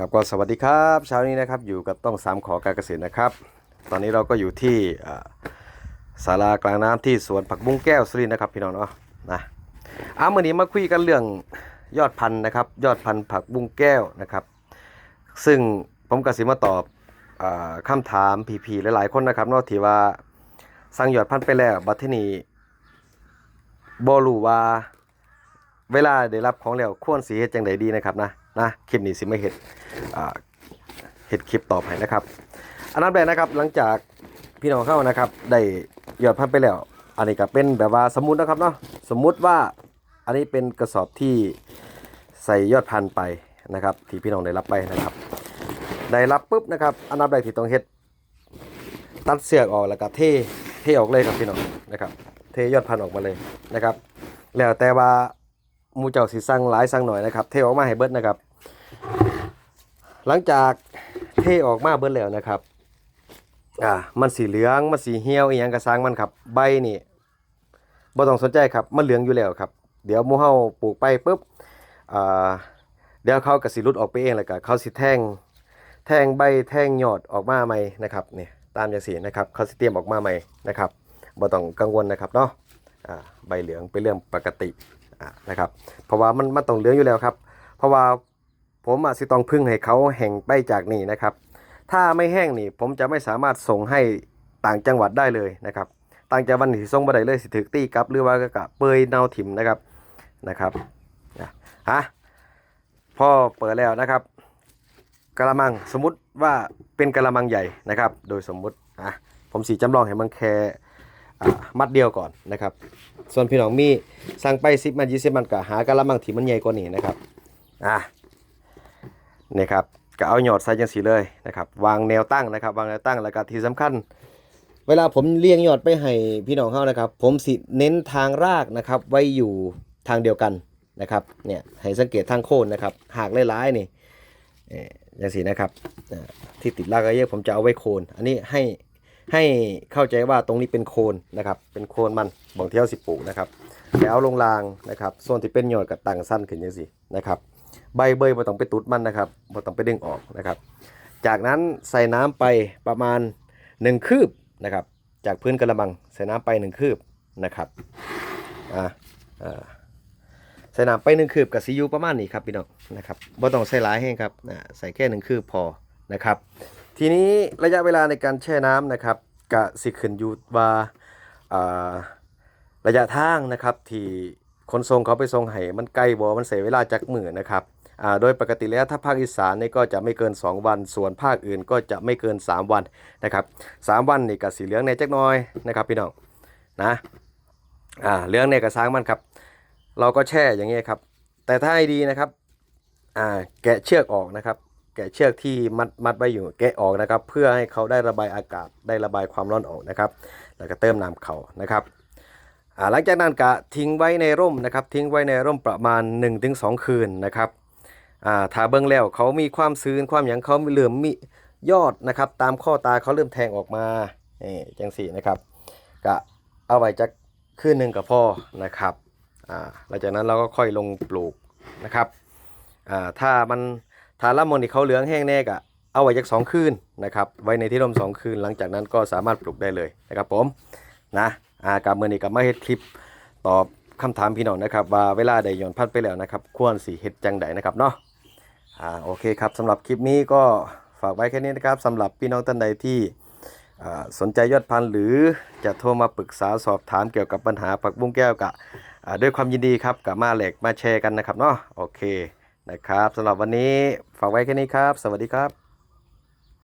ครับก็สวัสดีครับเช้านี้นะครับอยู่กับต้องสามขอการเกษตรนะครับ ตอนนี้เราก็อยู่ที่อ่าศาลากลางน้ำที่สวนผักบุ้งแก้วสุรินนะครับพี่น้องเนาะนะอ้ามื่อนี้มาคุยกันเรื่องยอดพันธุ์นะครับ ยอดพันธุ์ผักบุ้งแก้วนะครับ ซึ่งผมกสิมาตอบอาคำถามผีๆหลายๆคนนะครับนาะที่ว่าสั่งยอดพันธุ์ไปแล้วบัดทีนี้บ่รู้ว่าเวลาได้รับของแล้วควรสีเฮ็ดจังใดดีนะครับนะ นะคลิปนี้สิไม่เฮ็ดเฮ็ดคลิปต่อไปนะครับ อันนั้นแรกนะครับหลังจากพี่น้องเข้านะครับ ได้ยอดพันไปแล้ว อันนี้ก็เป็นแบบว่าสมมุตินะครับเนาะสมมุติว่าอันนี้เป็นกระสอบที่ใส่ยอดพันไปนะครับ ที่พี่น้องได้รับไปนะครับ ได้รับปุ๊บนะครับ อันดับแรกที่ต้องเฮ็ดตัดเสือกออกแล้วก็เทเทออกเลยครับพี่น้องนะครับ เทยอดพันออกมาเลยนะครับ แล้วแต่ว่า มูเจ้าสิสั่งหลายสั่งหน่อยนะครับ เทออกมาให้เบิดนะครับ หลังจากเทออกมาเบิดแล้วนะครับอ่ามันสีเหลืองมันสีเหี่ยวอีหยังกระซังมันครับ ใบนี่บ่ต้องสนใจครับมันเหลืองอยู่แล้วครับ เดี๋ยวมูเฮาปลูกไปปุ๊บอ่าเดี๋ยวเขาก็สิหลุดออกไปเองแล้วก็เขาสิแทงแทงใบแทงยอดออกมาใหม่นะครับเนี่ยตามอย่างสีนะครับเขาสิเตรียมออกมาใหม่นะครับบ่ต้องกังวลนะครับเนาะอ่าใบเหลืองเป็นเรื่องปกติ นะครับ เพราะว่ามันมันต้องเหลืองอยู่แล้วครับ เพราะว่าผมอะสิต้องพึ่งให้เขาแห่งไปจากนี่นะครับ ถ้าไม่แห้งนี่ผมจะไม่สามารถส่งให้ต่างจังหวัดได้เลยนะครับ ต่างจังหวัดนี่ส่งบ่ได้เลยสิถึกตีกลับ หรือว่ากะเปยเนาถิ่มนะครับนะครับนะฮะพอเปิดแล้วนะครับกระมังสมมุติว่าเป็นกระมังใหญ่นะครับ โดยสมมุติอะผมสีจำลองให้มันแค มัดเดียวก่อนนะครับ ส่วนพี่น้องมีสั่งไปสิบมันยี่สิบมันก็หากระมังที่มันใหญ่กว่านี้นะครับอะนี่ครับก็เอาหยอดใส่จังสีเลยนะครับ วางแนวตั้งนะครับ วางแนวตั้งแล้วก็ที่สำคัญ เวลาผมเลี้ยงยอดไปให้พี่น้องเขานะครับ ผมสิเน้นทางรากนะครับ ไว้อยู่ทางเดียวกันนะครับเนี่ยให้สังเกตทางโคนนะครับหากหลายๆนี่เอ่ย่างสีนะครับที่ติดรากเยอะผมจะเอาไว้โคน อันนี้ให้ ให้เข้าใจว่าตรงนี้เป็นโคนนะครับ เป็นโคนมันบ่งเที่ยวสิปลูกนะครับแล้วลงรางนะครับ ส่วนที่เป็นหยอดกับตังสั้นขึ้นอย่างสีนะครับใบเบยบ่ต้องไปตุดมันนะครับบ่ต้องไปดึงออกนะครับ จากนั้นใส่น้ำไปประมาณ 1 คืบนะครับ จากพื้นกระมังใส่น้ำไป 1 คืบนะครับอ่าอ่าใส่น้ำไป 1 คืบกับซียูประมาณนี้ครับพี่น้องนะครับบ่ต้องใส่หลายแห้งครับใส่แค่ 1 คืบพอ นะครับ ทีนี้ระยะเวลาในการแช่น้ำนะครับกะสิขึ้นอยู่ว่าระยะทางนะครับที่คนทรงเขาไปทรงให้มันไกล้บ่มันเสียเวลาจักมือนะครับโดยปกติแล้วถ้าภาคอีสานนี่ก็จะไม่เกิน 2 วัน ส่วนภาคอื่นก็จะไม่เกิน 3 วันนะครับ3วันนี่ก็สีเหลืองในจักน้อยนะครับพี่น้องนะอ่าเหลืองในกระซ้างมันครับ เราก็แช่อย่างเงี้ยครับ แต่ถ้าให้ดีนะครับอ่าแกะเชือกออกนะครับ แกะเชือกที่มัดมัดไว้อยู่แกะออกนะครับ เพื่อให้เขาได้ระบายอากาศได้ระบายความร้อนออกนะครับ แล้วก็เติมน้ำเขานะครับหลังจากนั้นก็ทิ้งไว้ในร่มนะครับ ทิ้งไว้ในร่มประมาณ 1-2 คืนนะครับอ่าถ้าเบิ่งแล้วเขามีความชื้นความหยังเขาเริ่มมียอดนะครับ ตามข้อตาเขาเริ่มแทงออกมานี่จังสี่นะครับก็เอาไว้จักคืนหนึ่งกับพ่อนะครับหลังจากนั้นเราก็ค่อยลงปลูกนะครับถ้ามัน ถ้าละมนที่เขาเหลืองแห้งแน่ก็เอาไว้จักสองคืนนะครับ ไว้ในที่ร่มสองคืน หลังจากนั้นก็สามารถปลูกได้เลยนะครับผมนะอากับมือนี้กับมาเฮ็ดคลิปตอบคำถามพี่น้องนะครับ ว่าเวลาได้หย่อนพัดไปแล้วนะครับ ควรสีเฮ็ดจังใดนะครับเนาะอ่าโอเคครับสำหรับคลิปนี้ก็ฝากไว้แค่นี้นะครับสำหรับพี่น้องท่านใดที่สนใจยอดพันธุ์หรือจะโทรมาปรึกษาสอบถามเกี่ยวกับปัญหาผักบุ้งแก้วกะด้วยความยินดีครับกับมาแหลกมาแชร์กันนะครับเนาะโอเค นะครับสำหรับวันนี้ฝากไว้แค่นี้ครับ สวัสดีครับ